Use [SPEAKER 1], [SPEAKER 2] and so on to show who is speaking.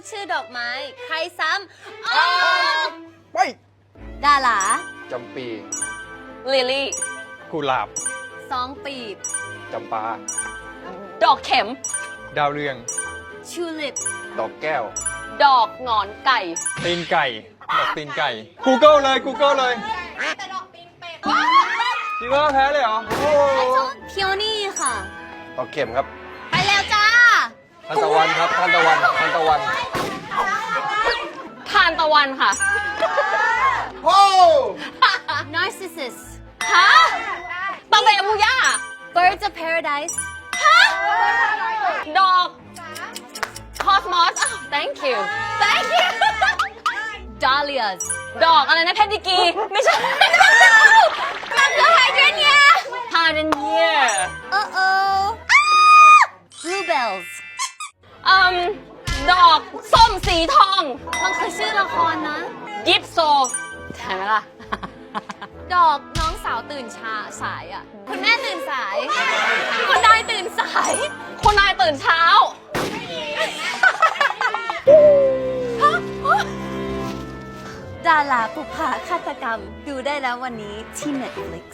[SPEAKER 1] ดชื่อดอกไม้ ใครซ้ำอ้าว
[SPEAKER 2] ไป
[SPEAKER 1] ดารา
[SPEAKER 2] จำปี
[SPEAKER 3] ลิลลี่
[SPEAKER 4] กุหลาบ
[SPEAKER 1] สองปีบ
[SPEAKER 2] จำปา
[SPEAKER 3] ดอกเข็ม
[SPEAKER 4] ดาวเรือง
[SPEAKER 1] ชูลิป
[SPEAKER 2] ดอกแก้ว
[SPEAKER 3] ดอกหงอนไก่
[SPEAKER 4] ตีนไก่ดอกตีนไก่ Google เลย Google เลยจริงว่าแพ้เลยเหรอโอ้
[SPEAKER 1] เพียวนี่ค่ะ
[SPEAKER 2] ดอกเข็มครับ
[SPEAKER 1] ไปแล้วจ้า
[SPEAKER 2] ทันตะวันครับทันตะวันทันตะวัน
[SPEAKER 3] ทานตะวันค่ะ
[SPEAKER 2] โอ้
[SPEAKER 1] narcissus
[SPEAKER 3] ฮะตะเบมูย่า
[SPEAKER 1] birds of paradise
[SPEAKER 3] ดอกคอสมอส thank you thank you
[SPEAKER 1] dahlias
[SPEAKER 3] ดอกอะไรนะเพดิกี ไม่ใช่ อืมดอกส้มสีทอง
[SPEAKER 1] มันคือชื่อละครนะ
[SPEAKER 3] ยิปโซใช่ไหมล่ะ
[SPEAKER 1] ดอกน้องสาวตื่นช้าสายอะ คุณแม่ตื่นสาย คุณนายตื่นสาย
[SPEAKER 3] คุณนายตื่นเช้า
[SPEAKER 1] ดาราปุภาฆาตกรรม ดูได้แล้ววันนี้ที่ Netflix